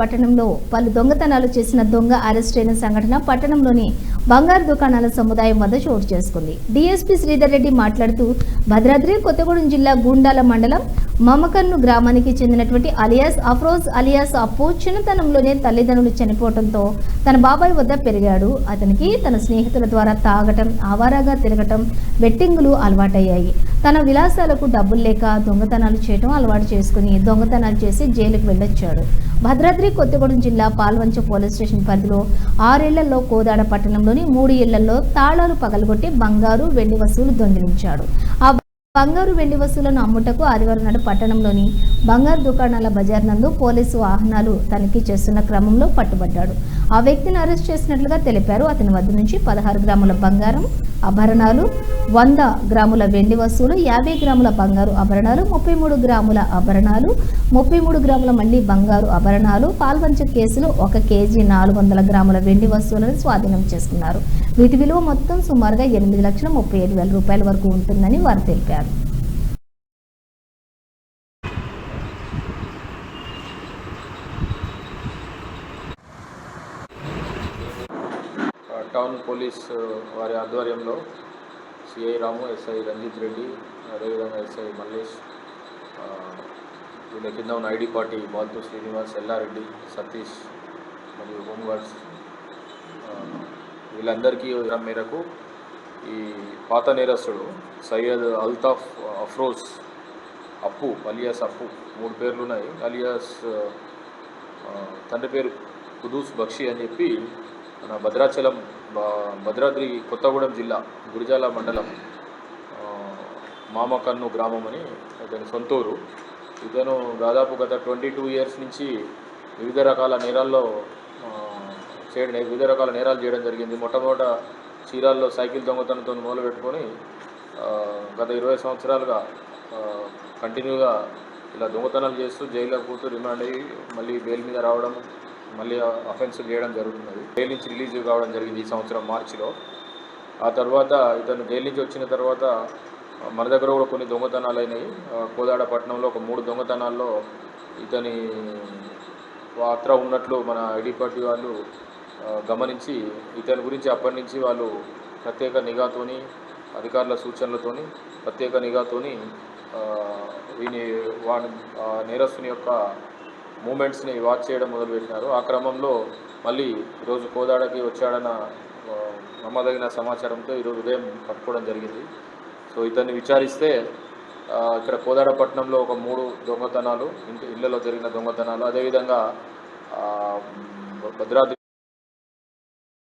పట్టణంలో పలు దొంగతనాలు చేసిన దొంగ అరెస్ట్ అయిన సంఘటన పట్టణంలోని బంగారు దుకాణాల సముదాయం వద్ద చోటు చేసుకుంది. డీఎస్పీ శ్రీధర్ రెడ్డి మాట్లాడుతూ భద్రాద్రి కొత్తగూడెం జిల్లా గూండాల మండలం మమకన్ను గ్రామానికి చెందినటువంటి అలియాస్ అఫ్రోజ్ అలియాస్ అప్పు చిన్నతనంలోనే తల్లిదండ్రులు చనిపోవడంతో తన బాబాయ్ వద్ద పెరిగాడు. అతనికి తన స్నేహితుల ద్వారా తాగటం ఆవారాగా తిరగటం బెట్టింగులు అలవాటయ్యాయి. తన విలాసాలకు డబ్బులు లేక దొంగతనాలు చేయటం అలవాటు చేసుకుని దొంగతనాలు చేసి జైలుకు వెళ్ళొచ్చాడు. భద్రాద్రి కొత్తగూడెం జిల్లా పాల్వంచ పోలీస్ స్టేషన్ పరిధిలో ఆరేళ్ళలో కోదాడ పట్టణంలోని మూడు ఇళ్ళలో తాళాలు పగలగొట్టి బంగారు వెండి వస్తువులు దొంగిలించాడు. ఆ బంగారు వెండి వస్తువులను అమ్ముటకు ఆదివారం నాడు పట్టణంలోని బంగారు దుకాణాల బజార్ నందు పోలీసు వాహనాలు తనిఖీ చేస్తున్న క్రమంలో పట్టుబడ్డాడు. ఆ వ్యక్తిని అరెస్ట్ చేసినట్లుగా తెలిపారు. అతని వద్ద నుంచి పదహారు గ్రాముల బంగారం ఆభరణాలు వంద గ్రాముల వెండి వస్తువులు యాభై గ్రాముల బంగారు ఆభరణాలు ముప్పై మూడు గ్రాముల ఆభరణాలు ముప్పై మూడు గ్రాముల మళ్ళీ బంగారు ఆభరణాలు పాల్వంచ కేసులో ఒక కేజీ నాలుగు వందల గ్రాముల వెండి వస్తువులను స్వాధీనం చేసుకున్నారు. వీటి విలువ మొత్తం సుమారుగా ఎనిమిది లక్షల ముప్పై ఏడు వేల రూపాయల వరకు ఉంటుందని వారు తెలిపారు ఆ, టౌన్ పోలీస్ వారి ఆధ్వర్యంలో సిఐ రాము ఎస్ఐ రంజిత్ రెడ్డి అదేవిధంగా ఎస్ఐ మల్లేష్ వీళ్ళ కింద ఉన్న ఐడి పార్టీ బాల్తు శ్రీనివాస్ ఎల్లారెడ్డి సతీష్ మరియు హోంగార్డ్స్ వీళ్ళందరికీ మేరకు ఈ పాత నేరస్తుడు సయ్యద్ అల్తాఫ్ అఫ్రోజ్ అప్పు అలియాస్ అప్పు మూడు పేర్లు ఉన్నాయి. అలియాస్ తండ్రి పేరు కుదూస్ బక్షి అని చెప్పి మన భద్రాచలం భద్రాద్రి కొత్తగూడెం జిల్లా గురిజాల మండలం మామకన్ను గ్రామం అని ఇతని సొంతూరు. ఇతను దాదాపు గత ట్వంటీ టూ ఇయర్స్ నుంచి వివిధ రకాల నేరాల్లో చేయడం వివిధ రకాల నేరాలు చేయడం జరిగింది. మొట్టమొదట చీరాల్లో సైకిల్ దొంగతనంతో మొదలుపెట్టుకొని గత ఇరవై సంవత్సరాలుగా కంటిన్యూగా ఇలా దొంగతనాలు చేస్తూ జైల్లో కూతూ రిమాండ్ అయ్యి మళ్ళీ బెయిల్ మీద రావడం మళ్ళీ అఫెన్స్ చేయడం జరుగుతున్నది. జైలు నుంచి రిలీజ్ కావడం జరిగింది ఈ సంవత్సరం మార్చిలో. ఆ తర్వాత ఇతను జైలు నుంచి వచ్చిన తర్వాత మన దగ్గర కూడా కొన్ని దొంగతనాలు అయినాయి. కోదాడ పట్టణంలో ఒక మూడు దొంగతనాల్లో ఇతని పాత్ర ఉన్నట్లు మన ఐడి పార్టీ వాళ్ళు గమనించి ఇతని గురించి అప్పటి నుంచి వాళ్ళు ప్రత్యేక నిఘాతోని అధికారుల సూచనలతోని ప్రత్యేక నిఘాతోని వీని వాడి నేరస్తుని యొక్క మూమెంట్స్ని వాచ్ చేయడం మొదలుపెట్టినారు. ఆ క్రమంలో మళ్ళీ ఈరోజు కోదాడకి వచ్చాడన్న నమ్మదగిన సమాచారంతో ఈరోజు ఉదయం పట్టుకోవడం జరిగింది. సో ఇతన్ని విచారిస్తే ఇక్కడ కోదాడ పట్టణంలో ఒక మూడు దొంగతనాలు ఇంటి ఇళ్ళలో జరిగిన దొంగతనాలు అదేవిధంగా భద్రాద్రి